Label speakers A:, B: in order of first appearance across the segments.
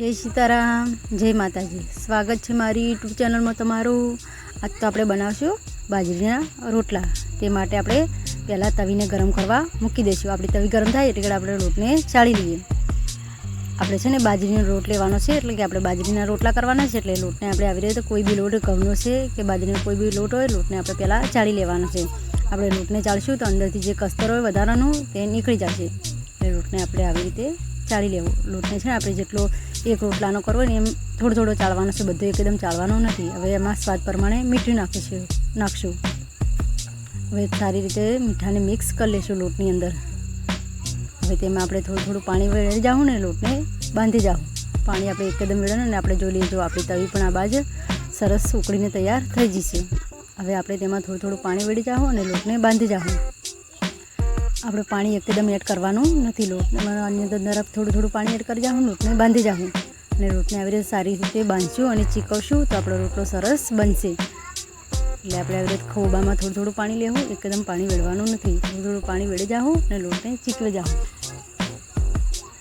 A: જય સીતારામ, જય માતાજી. સ્વાગત છે મારી યુટ્યુબ ચેનલમાં તમારું. આજ તો આપણે બનાવશું બાજરીના રોટલા. તે માટે આપણે પહેલાં તવીને ગરમ કરવા મૂકી દઈશું. આપણી તવી ગરમ થાય એટલે આપણે રોટને ચાળી લઈએ. આપણે છે ને બાજરીનો લોટ લેવાનો છે, એટલે કે આપણે બાજરીના રોટલા કરવાના છે, એટલે લોટને આપણે આવી રીતે કોઈ બી લોટ ઘઉંનો છે કે બાજરીનો કોઈ બી લોટ હોય, લોટને આપણે પહેલાં ચાળી લેવાનો છે. આપણે લોટને ચાળશું તો અંદરથી જે કસ્તર હોય વધારાનું તે નીકળી જશે. એટલે લોટને આપણે આવી રીતે ચાળી લેવો. લોટને છે આપણે જેટલો એક રોટલાનો કરવો ને એમ થોડો થોડો ચાળવાનો છે, બધો એકદમ ચાળવાનો નથી. હવે એમાં સ્વાદ પ્રમાણે મીઠું નાખીશું, નાખશું. હવે સારી રીતે મીઠાને મિક્સ કરી લઈશું લોટની અંદર. હવે તેમાં આપણે થોડું થોડું પાણી વેળી જાઉં ને લોટને બાંધી જાઉં પાણી આપણે એકદમ વેળવાનું ને આપણે જોઈ લઈએ જો આપણી તવી પણ આ બાજ સરસ ઉકળીને તૈયાર થઈ જશે. હવે આપણે તેમાં થોડું થોડું પાણી વેળી જાઉં અને લોટને બાંધી જાઉં આપણે પાણી એકદમ એડ કરવાનું નથી લોટ. આની અંદર તરફ થોડું થોડું પાણી એડ કરી જાઉં, લોટને બાંધી જાઉં. અને રોટને આવી રીતે સારી રીતે બાંધશું અને ચીકવશું તો આપણો રોટલો સરસ બનશે. એટલે આપણે આવી રીતે ખોબામાં થોડું થોડું પાણી લેવું, એકદમ પાણી વેળવાનું નથી. થોડું થોડું પાણી વેળી જાઉં અને લોટને ચીકવી જાઉં.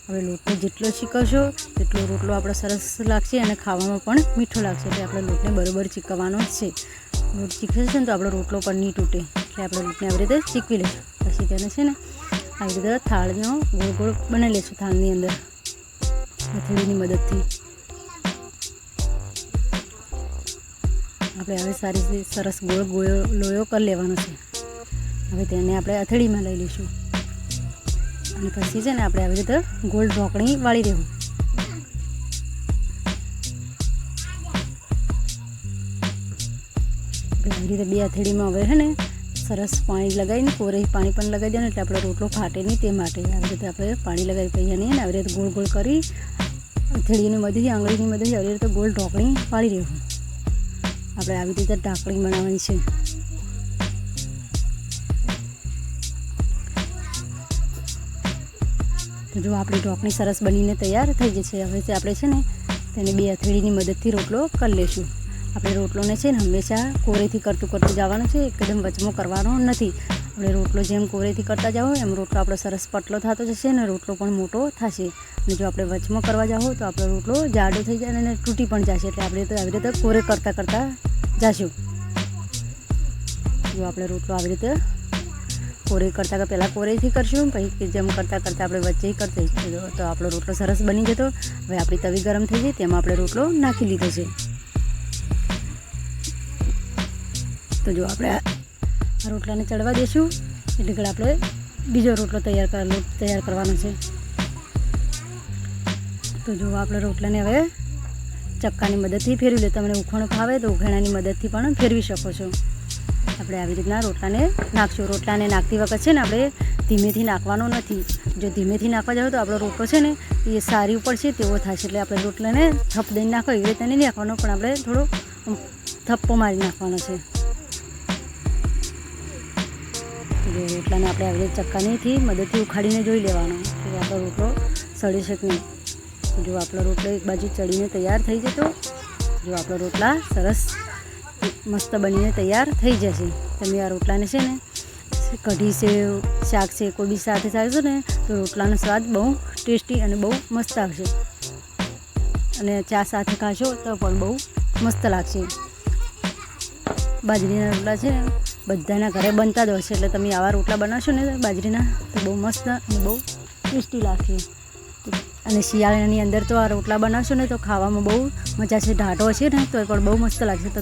A: હવે લોટને જેટલો ચીકવશો, તેટલો રોટલો આપણો સરસ લાગશે અને ખાવામાં પણ મીઠો લાગશે. એટલે આપણે લોટને બરોબર ચીકવવાનો જ છે. લોટ છે ને તો આપણો રોટલો પણ નહીં તૂટે. એટલે આપણે લોટને આવી રીતે ચીકવી લઈશું. પછી તેને છે ને આવી રીતે થાળનો ગોળ ગોળ બનાવી લઈશું થાળની અંદર. હથેળીની મદદથી. આપણે હવે સારી રીતે સરસ ગોળ ગોળો લોયો કરી લેવાનો છે. હવે તેને આપણે હથેળીમાં લઈ લઈશું. અને પછી છે ને આપણે આવી રીતે ગોળ ઢોકળી વાળી દેવું. આવી રીતે બે હથેળીમાં હવે છે ને સરસ પાણી લગાવીને, કોરે પાણી પણ લગાવી દેવાનું એટલે આપણો રોટલો ફાટે નહીં તે માટે. આવી રીતે આપણે પાણી લગાવી કહીએ નહીં આવી રીતે ગોળ ગોળ કરી હથેળીની મદદથી આંગળીની મદદથી આવી રીતે ગોળ ઢોકળી પાડી રહેવું આપણે આવી રીતે ઢાંકણી બનાવવાની છે. તો જો આપણી ઢોકળી સરસ બનીને તૈયાર થઈ જશે હવે આપણે છે ને, તેને બે અથડીની મદદથી રોટલો કરી લઈશું આપણે રોટલોને છે ને હંમેશા કોરેથી કરતું કરતું જવાનું છે, એકદમ વચમો કરવાનો નથી. આપણે રોટલો જેમ કોરેથી કરતા જાઓ, એમ રોટલો આપણો સરસ પટલો થતો જશે ને રોટલો પણ મોટો થશે. અને જો આપણે વચમો કરવા જાઓ, તો આપણો રોટલો જાડો થઈ જાય અને તૂટી પણ જશે, એટલે આપણે તો આવી રીતે કોરે કરતાં કરતાં જશું. જો આપણે રોટલો આવી રીતે કોરે કરતાં પહેલાં કોરેથી કરશું, પછી જેમ કરતાં કરતાં આપણે વચ્ચે કરતા તો આપણો રોટલો સરસ બની જતો. હવે આપણી તવી ગરમ થઈ ગઈ, તેમાં આપણે રોટલો નાખી લીધો છે. તો જો આપણે આ રોટલાને ચડવા દઈશું એટલે કે આપણે બીજો રોટલો તૈયાર કરવાનો તૈયાર કરવાનો છે. તો જો આપણે રોટલાને હવે ચક્કાની મદદથી ફેરવી લે. તમને ઉખણ ફાવે તો ઉખેણાની મદદથી પણ ફેરવી શકો છો. આપણે આવી રીતના રોટલાને નાખશું. રોટલાને નાખતી વખત છે ને આપણે ધીમેથી નાખવાનો નથી. જો ધીમેથી નાખવા જાવ તો આપણો રોટલો છે ને એ સારી ઉપર તેવો થશે એટલે આપણે રોટલાને થપ દઈને નાખો, એવી રીતે નહીં નાખવાનો, પણ આપણે થોડો થપ્પો મારી નાખવાનો છે. જો રોટલાને આપણે આવી રીતે ચક્કાનીથી મદદથી ઉખાડીને જોઈ લેવાનો કે આપણો રોટલો સડી શકે. નહીં જો આપણો રોટલો એક બાજુ ચડીને તૈયાર થઈ જતો, જો આપણો રોટલા સરસ મસ્ત બનીને તૈયાર થઈ જશે. તમે આ રોટલાને છે ને, કઢી છે, શાક છે, કોઈ બી સાથે ચાલશો ને, તો રોટલાનો સ્વાદ બહુ ટેસ્ટી અને બહુ મસ્ત આવશે. અને ચા સાથે ખાશો તો પણ બહુ મસ્ત લાગશે. બાજરીના રોટલા છે ને બધાના ઘરે બનતા જ હોય છે, એટલે તમે આવા રોટલા બનાવશો ને બાજરીના, તો બહુ મસ્ત અને બહુ ટેસ્ટી લાગશે અને શિયાળાની અંદર તો આ રોટલા બનાવશો ને તો ખાવામાં બહુ મજા છે, ઢાઢો છે ને તો પણ બહુ મસ્ત લાગશે. તો